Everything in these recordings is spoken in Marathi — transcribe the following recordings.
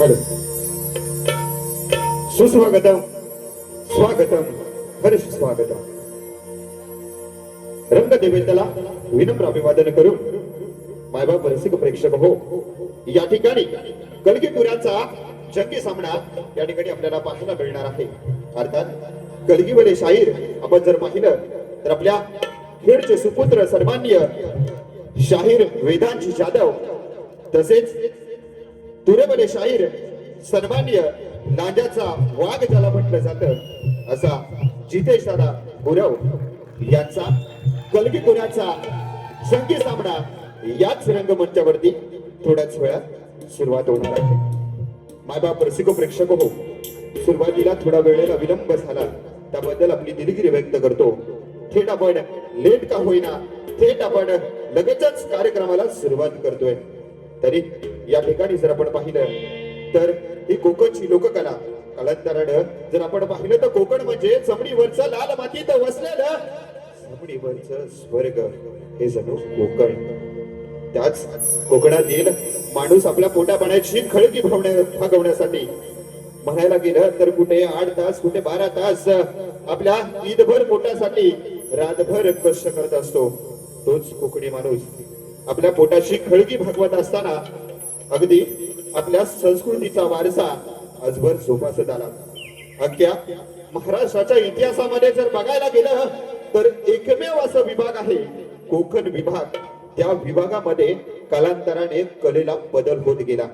हॅलो सुस्वागतम. स्वागतम. हर्ष स्वागतम. रंगदेवतेला विनम्र अभिवादन करून मायबाप रसिक प्रेक्षक हो. या ठिकाणी कलगीपुराचा जंगी सामना या ठिकाणी आपल्याला पाहायला मिळणार आहे. अर्थात कलगीवले शाहीर आपण जर पाहिलं तर आपल्या खेडचे सुपुत्र सन्मान्य शाहीर वेदांची जाधव तसेच तुरेमध्ये शाहीर सन्मान्य नांद्याचा वाघ ज्याला म्हटलं जात असा जितेश दादा गुरव यांचा कलगी पुण्याचा संगी सामना याच रंगमंचावरती थोड्याच वेळात सुरुवात होणार आहे. मायबाप रसिको प्रेक्षक हो. सुरुवातीला थोडा वेळेला विलंब झाला. त्याबद्दल आपली दिलगिरी व्यक्त करतो. थेट आपण लेट का होईना थेट आपण लगेचच कार्यक्रमाला सुरुवात करतोय. तरी या ठिकाणी जर आपण पाहिलं तर ही कोकणची लोककला कालांतरानं जर आपण पाहिलं तर कोकण म्हणजे चमडीवरचं लाल मातीत वसलेलं चमडीवरचं स्वर्ग. हे जणू कोकण. त्याच कोकणातील माणूस आपल्या पोटापाण्याची खळगी भागवण्यासाठी म्हणायला गेलं तर कुठे आठ तास कुठे बारा तास आपल्या ईदभर पोटासाठी रातभर कष्ट करत असतो. तोच कोकणी माणूस. आपल्या पोटाची खळगी भागवत असताना अगदी आपल्या संस्कृतीचा वारसा आजभर जोपासत आला. अख्या महाराष्ट्राच्या इतिहासामध्ये जर बघायला गेलं तर एकमेव असं विभाग आहे कोकण विभाग. त्या विभागामध्ये कालांतराने कलेला बदल होत गेला.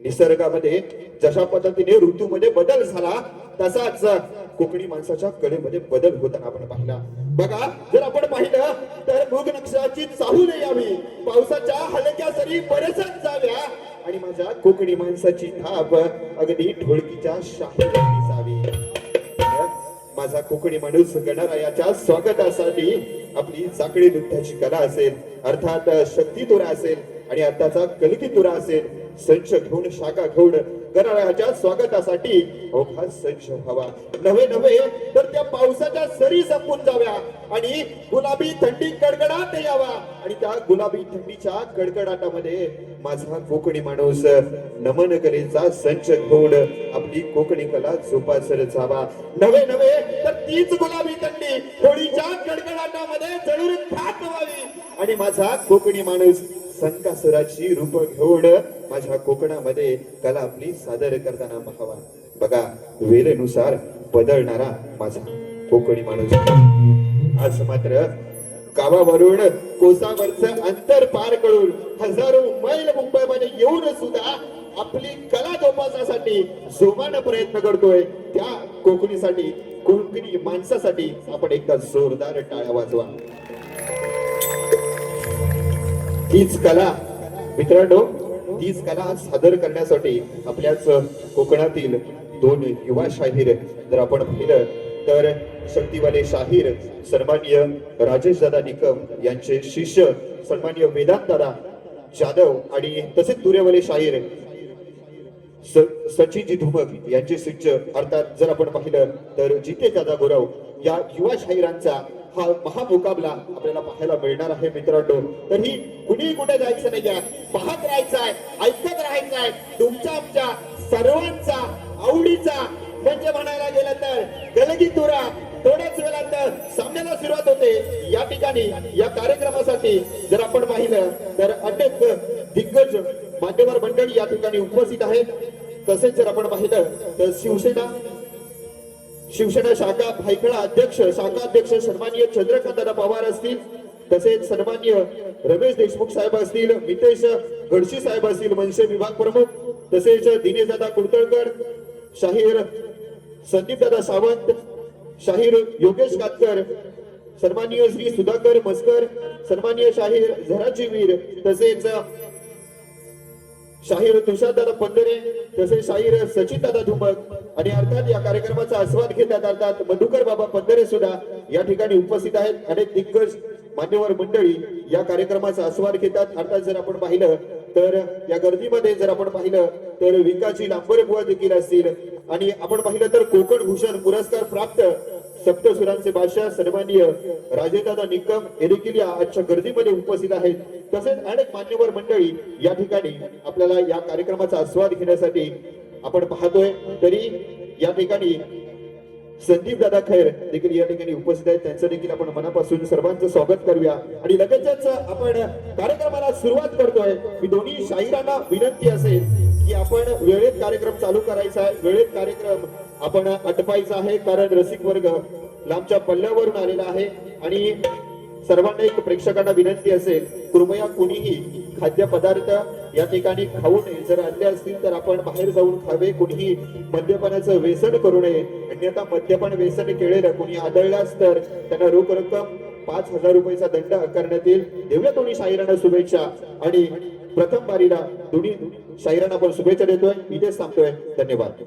निसर्गामध्ये जशा पद्धतीने ऋतूमध्ये बदल झाला तसाच कोकणी माणसाच्या कलेमध्ये बदल होताना आपण पाहिला. बघा जर आपण पाहिलं तर मृग नक्षाची चाहूल यावी. पावसाच्या हलक्या सरी बरसत जाव्या. आणि माझ्या कोकणी माणसाची थाप अगदी ठोळकीच्या शाहीला दिसावी माझा कोकणी माणूस गणरायाच्या स्वागतासाठी आपली चाकडी नृत्याची कला असेल अर्थात शक्ती तुरा असेल आणि आताचा कलकी तुरा असेल. संच घेऊन शाखा घेऊन गणरायाच्या स्वागतासाठी अवघा संच व्हावा. नव्हे नव्हे तर त्या पावसाच्या सरी संपून जाव्या आणि गुलाबी थंडी कडकडाट यावा. आणि त्या गुलाबी थंडीच्या कडकडाटामध्ये माझा कोकणी माणूस नमन कलेचा संच घेऊन आपली कोकणी कला जोपासर जावा. नव्हे नव्हे तर तीच गुलाबी थंडी होळीच्या कडकडाटामध्ये जळून खात व्हावी आणि माझा कोकणी माणूस संकासुराची रूप घेऊन माझ्या कोकणामध्ये कला आपली सादर करताना पाहावा बघा वेळेनुसार बदलणारा माझा कोकणी माणूस. आज मात्र गावावरून कोसावरचं अंतर पार करून हजारो मैल मुंबईमध्ये येऊन सुद्धा आपली कला जोपासण्यासाठी जोमानं प्रयत्न करतोय. त्या कोकणीसाठी कोकणी माणसासाठी आपण एकदा जोरदार टाळ्या वाजवा. हीच कला मित्रांनो तीच कला सादर करण्यासाठी आपल्याच कोकणातील दोन युवा शाहीर जर आपण पाहिलं तर शक्तिवाले शाहीर सन्मान्य राजेश दादा निकम यांचे शिष्य सन्मान्य वेदांत दादा जाधव आणि तसेच तुरेवाले शाहीर स- सचिनजी धुमक यांचे शिष्य. अर्थात जर आपण पाहिलं तर जिते दादा गुरव या युवा शाहिरांचा हा महामुकाबला आपल्याला पाहायला मिळणार आहे मित्रांनो. तर ही कुणी कुठे जायचं नाही आहे पाहत राहायचं आहे ऐकत राहायचं आहे. तुमच्या आमच्या सर्वांचा आवडीचा म्हणजे म्हणायला गेलं तर गलगी तुरा थोड्याच वेळात सामन्याला सुरुवात होते. या ठिकाणी या कार्यक्रमासाठी जर आपण पाहिलं तर अनेक दिग्गज मान्यवर मंडळी या ठिकाणी उपस्थित आहेत. तसेच जर आपण पाहिलं तर शिवसेना शिवसेना शाखा भायखळा अध्यक्ष शाखा अध्यक्ष सन्मान्य चंद्रकांतदा पवार असतील तसेच सन्मान्य रमेश देशमुख साहेब असतील मितेश गडशी साहेब असतील मनसे विभाग प्रमुख तसेच दिनेश दादा कुलतळकर शाहीर संदीप दादा सावंत शाहीर योगेश कातकर सन्मान्य श्री सुधाकर मस्कर सन्मान्य शाहीर झराजी वीर तसेच शाहीर तुषारदादा पंढरे तसेच शाहीर सचिनदादा धुमक आणि अर्थात या कार्यक्रमाचा आस्वाद घेतात अर्थात मधुकर बाबा पंधरे सुद्धा या ठिकाणी उपस्थित आहेत. अनेक दिग्गज मान्यवर मंडळी या कार्यक्रमाचा आस्वाद घेतात. अर्थात जर आपण पाहिलं तर या गर्दीमध्ये जर आपण पाहिलं तर विकाची लांबरे बुवा देखील असतील. आणि आपण पाहिलं तर कोकण भूषण पुरस्कार प्राप्त सप्तसुरांचे बादशाह सन्माननीय राजेदादा निकम हे देखील या आजच्या गर्दीमध्ये उपस्थित आहेत. तसेच अनेक मान्यवर मंडळी या ठिकाणी आपल्याला या कार्यक्रमाचा आस्वाद घेण्यासाठी आपण पाहतोय. तरी या ठिकाणी संदीप दादा खैर देखील या ठिकाणी उपस्थित आहेत. त्यांचं देखील आपण मनापासून सर्वांचं स्वागत करूया. आणि लगेचच आपण कार्यक्रमाला सुरुवात करतोय. मी दोन्ही शाहिरांना विनंती असेल की आपण वेळेत कार्यक्रम चालू करायचा आहे. वेळेत कार्यक्रम आपण अटपायचं आहे कारण रसिक वर्ग लांबच्या पल्ल्यावरून आलेला आहे. आणि सर्वांना एक प्रेक्षकांना विनंती असेल कृपया कुणीही खाद्यपदार्थ या ठिकाणी खाऊ नये. जर आणले असतील तर आपण बाहेर जाऊन खावे कुणीही मद्यपानाचं व्यसन करू नये. अन्यथा मद्यपान व्यसन केलेलं कुणी आदळल्यास तर त्यांना रोख रक्कम पाच हजार रुपयाचा दंड आकारण्यात येईल. देऊया दोन्ही शाहिरांना शुभेच्छा. आणि प्रथम बारीला दोन्ही शाहिरांना आपण शुभेच्छा देतोय. इथेच थांबतोय धन्यवाद.